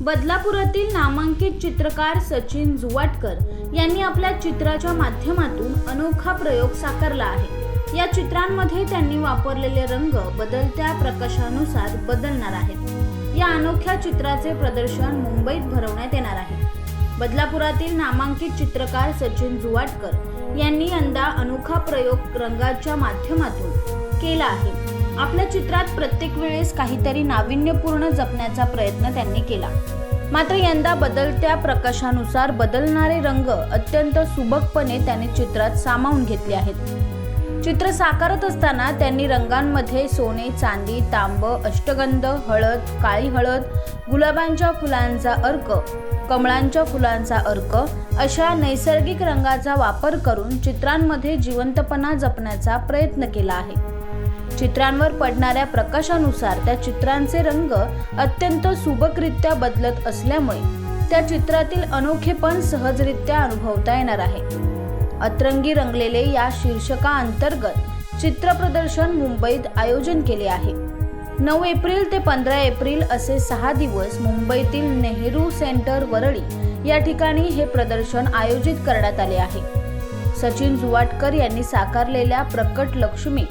बदलापुरातील नामांकित चित्रकार सचिन जुवाटकर यांनी आपल्या चित्राच्या माध्यमातून अनोखा प्रयोग साकारला आहे. या चित्रांमध्ये त्यांनी वापरलेले रंग बदलत्या प्रकाशानुसार बदलणार आहेत. या अनोख्या चित्राचे प्रदर्शन मुंबईत भरवण्यात येणार आहे. बदलापुरातील नामांकित चित्रकार सचिन जुवाटकर यांनी यंदा अनोखा प्रयोग रंगाच्या माध्यमातून केला आहे. आपल्या चित्रात प्रत्येक वेळेस काहीतरी नाविन्यपूर्ण जपण्याचा प्रयत्न त्यांनी केला. मात्र यंदा बदलत्या प्रकाशानुसार बदलणारे रंग अत्यंत सुबकपणे त्यांनी चित्रात सामावून घेतले आहेत. चित्र साकारत असताना त्यांनी रंगांमध्ये सोने चांदी तांब अष्टगंध हळद काळी हळद गुलाबांच्या फुलांचा अर्क कमळांच्या फुलांचा अर्क अशा नैसर्गिक रंगाचा वापर करून चित्रांमध्ये जिवंतपणा जपण्याचा प्रयत्न केला आहे. चित्रांवर पडणाऱ्या प्रकाशानुसार त्या चित्रांचे रंग अत्यंत सुबकरित्या बदलत असल्यामुळे त्या चित्रातील अनोखेपण सहजरित्या अनुभवता येणार आहे. अतरंगी रंगलेले या शीर्षका अंतर्गत चित्रप्रदर्शन मुंबईत आयोजन केले आहे. नऊ एप्रिल ते पंधरा एप्रिल असे सहा दिवस मुंबईतील नेहरू सेंटर वरळी या ठिकाणी हे प्रदर्शन आयोजित करण्यात आले आहे. सचिन जुवाटकर यांनी साकारलेल्या प्रकट लक्ष्मी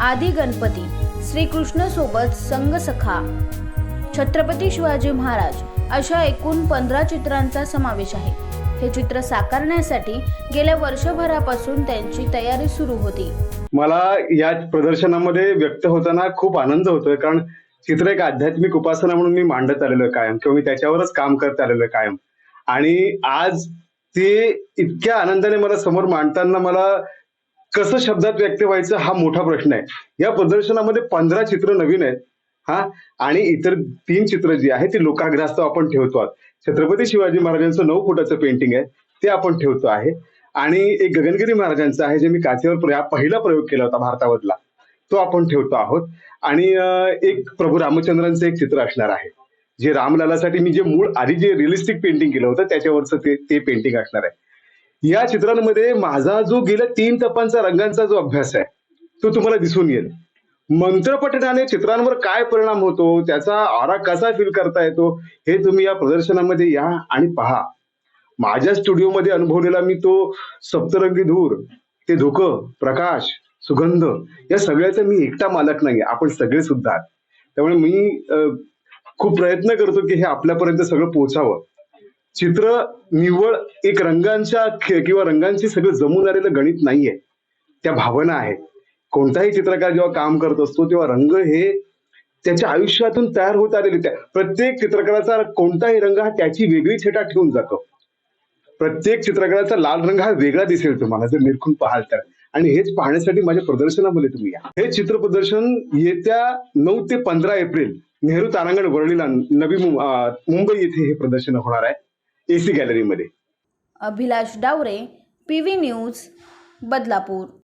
आदी गणपती श्रीकृष्ण सोबत संगसखा छत्रपती शिवाजी महाराज अशा एकूण पंधरा चित्रांचा समावेश आहे. हे चित्र साकारण्यासाठी गेल्या वर्षभरापासून त्यांची तयारी सुरू होती. मला या प्रदर्शनामध्ये व्यक्त होताना खूप आनंद होतोय कारण चित्र एक आध्यात्मिक उपासना म्हणून मी मांडत आलेलो आहे कायम किंवा मी त्याच्यावरच काम करत आलेलो आहे कायम. आणि आज ते इतक्या आनंदाने मला समोर मांडताना मला कसं शब्दात व्यक्त व्हायचं हा मोठा प्रश्न आहे. या प्रदर्शनामध्ये पंधरा चित्र नवीन आहेत हा आणि इतर तीन चित्र जी आहेत ती लोकाग्रास्त आपण ठेवतो आहोत. छत्रपती शिवाजी महाराजांचं नऊ फुटाचं पेंटिंग आहे ते आपण ठेवतो आहे. आणि एक गगनगिरी महाराजांचं आहे जे मी काचेवर पहिला प्रयोग केला होता भारतामधला तो आपण ठेवतो आहोत. आणि एक प्रभू रामचंद्रांचं एक चित्र असणार आहे जे रामलालासाठी मी जे मूळ आधी जे रिअलिस्टिक पेंटिंग केलं होतं त्याच्यावरचं ते ते पेंटिंग असणार आहे. या चित्रांमध्ये माझा जो गेल्या तीन तपांचा रंगांचा जो अभ्यास आहे तो तुम्हाला दिसून येईल. मंत्रपठणाने चित्रांवर काय परिणाम होतो त्याचा आरा कसा फील करता येतो हे तुम्ही या प्रदर्शनामध्ये या आणि पहा. माझ्या स्टुडिओमध्ये अनुभवलेला मी तो सप्तरंगी धूर ते धुकं प्रकाश सुगंध या सगळ्याचा मी एकटा मालक नाही आपण सगळे सुद्धा त्यामुळे मी खूप प्रयत्न करतो की हे आपल्यापर्यंत सगळं पोहोचावं. चित्र निव्वळ एक रंगांच्या किंवा रंगांची सगळं जमून आलेलं गणित नाहीये. त्या भावना आहेत. कोणताही चित्रकार जेव्हा काम करत असतो तेव्हा रंग हे त्याच्या आयुष्यातून तयार होत आलेले. त्या प्रत्येक चित्रकाराचा कोणताही रंग हा त्याची वेगळी छटा ठेवून जातो. प्रत्येक चित्रकाराचा लाल रंग हा वेगळा दिसेल तुम्हाला जर निरखून पाहाल तर. आणि हेच पाहण्यासाठी माझ्या प्रदर्शनामध्ये तुम्ही या. हे चित्र प्रदर्शन येत्या नऊ ते पंधरा एप्रिल नेहरू तारांगण वर्णीला नवी मुं- मुंबई येथे हे प्रदर्शन होणार आहे. एसी गॅलरीमध्ये. Abhilash Daware P V News Badlapur.